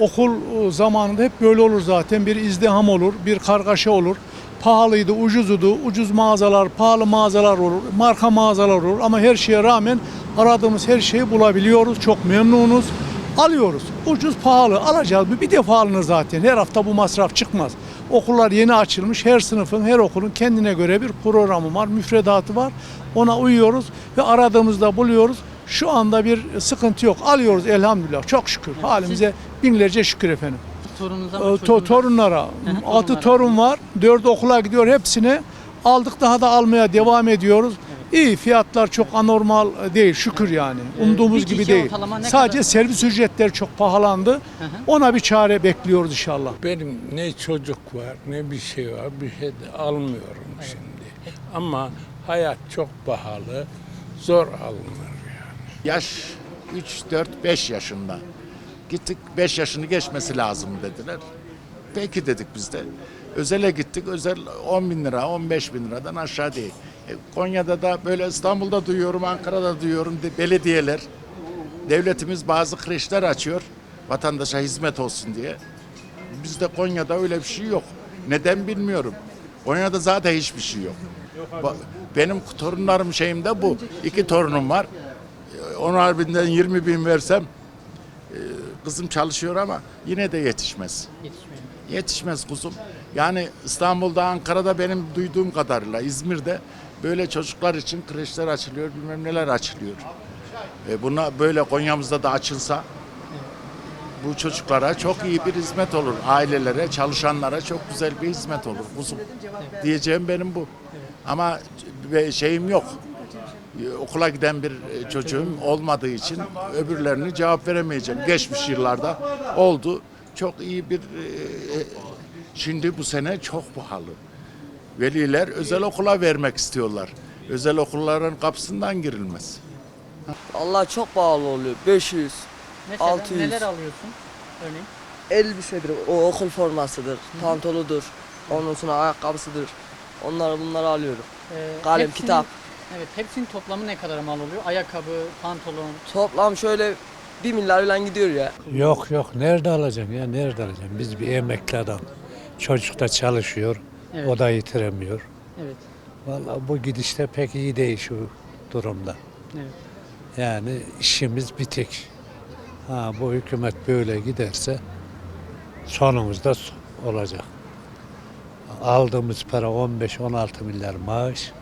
okul e, zamanında hep böyle olur zaten. Bir izdiham olur, bir kargaşa olur. Pahalıydı, ucuzudu. Ucuz mağazalar, pahalı mağazalar olur, marka mağazalar olur. Ama her şeye rağmen aradığımız her şeyi bulabiliyoruz. Çok memnunuz. Alıyoruz. Ucuz, pahalı. Alacağız. Bir defa alınır zaten. Her hafta bu masraf çıkmaz. Okullar yeni açılmış. Her sınıfın, her okulun kendine göre bir programı var, müfredatı var. Ona uyuyoruz ve aradığımızda buluyoruz. Şu anda bir sıkıntı yok. Alıyoruz elhamdülillah. Çok şükür. Halimize binlerce şükür efendim. Torununuza Ee, mı to- torunlara, hı, altı torunlara. torun var. Dördü okula gidiyor. Hepsini aldık daha da almaya devam ediyoruz. İyi fiyatlar çok anormal değil şükür yani. Umduğumuz bir gibi değil. Sadece kadar? servis ücretleri çok pahalandı. Ona bir çare bekliyoruz inşallah. Benim ne çocuk var ne bir şey var bir şey de almıyorum şimdi. Ama hayat çok pahalı, zor alınır. Yaş 3, 4, 5 yaşında. Gittik 5 yaşını geçmesi lazım dediler. Peki dedik biz de. Özel'e gittik. Özel 10 bin lira, 15 bin liradan aşağı değil. E, Konya'da da böyle İstanbul'da duyuyorum, Ankara'da duyuyorum de, belediyeler. Devletimiz bazı kreşler açıyor. Vatandaşa hizmet olsun diye. Bizde Konya'da öyle bir şey yok. Neden bilmiyorum. Konya'da zaten hiçbir şey yok. Benim torunlarım şeyimde bu. İki torunum var. Onar binden 20 bin versem e, kızım çalışıyor ama yine de yetişmez. Yetişmiyor. Yetişmez kuzum. Yani İstanbul'da, Ankara'da benim duyduğum kadarıyla İzmir'de böyle çocuklar için kreşler açılıyor, bilmem neler açılıyor. E buna böyle Konya'mızda da açılsa bu çocuklara çok iyi bir hizmet olur. Ailelere, çalışanlara çok güzel bir hizmet olur kuzum. Diyeceğim benim bu. Ama şeyim yok. E, Okula giden bir e, çocuğum olmadığı için öbürlerini cevap veremeyeceğim. Geçmiş yıllarda oldu. Çok iyi bir e, e, şimdi bu sene çok pahalı. Veliler özel okula vermek istiyorlar. Özel okulların kapısından girilmez. Allah çok pahalı oluyor. 500, Mesela 600. neler alıyorsun? Örneğin. elbisedir, o okul formasıdır, pantoludur, ondan sonra ayakkabısıdır. Onları bunları alıyorum. Ee, Kalem, hepsinin- kitap. Evet, hepsinin toplamı ne kadar mal oluyor? Ayakkabı, pantolon. Toplam şöyle 1 milyar falan gidiyor ya. Yok yok nerede alacaksın ya nerede alacaksın? Biz bir emekli adam. Çocuk da çalışıyor. Evet. O da yitiremiyor. Evet. Vallahi bu gidişte pek iyi değil şu durumda. Evet. Yani işimiz bitik. Ha bu hükümet böyle giderse sonumuz da olacak. Aldığımız para 15-16 milyar maaş.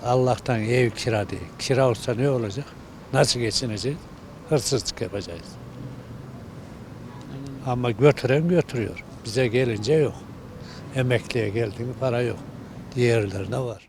Allah'tan ev kira değil. Kira olsa ne olacak? Nasıl geçineceğiz? Hırsızlık yapacağız. Ama götüren götürüyor. Bize gelince yok. Emekliye geldiğinde para yok. Diğerlerine var.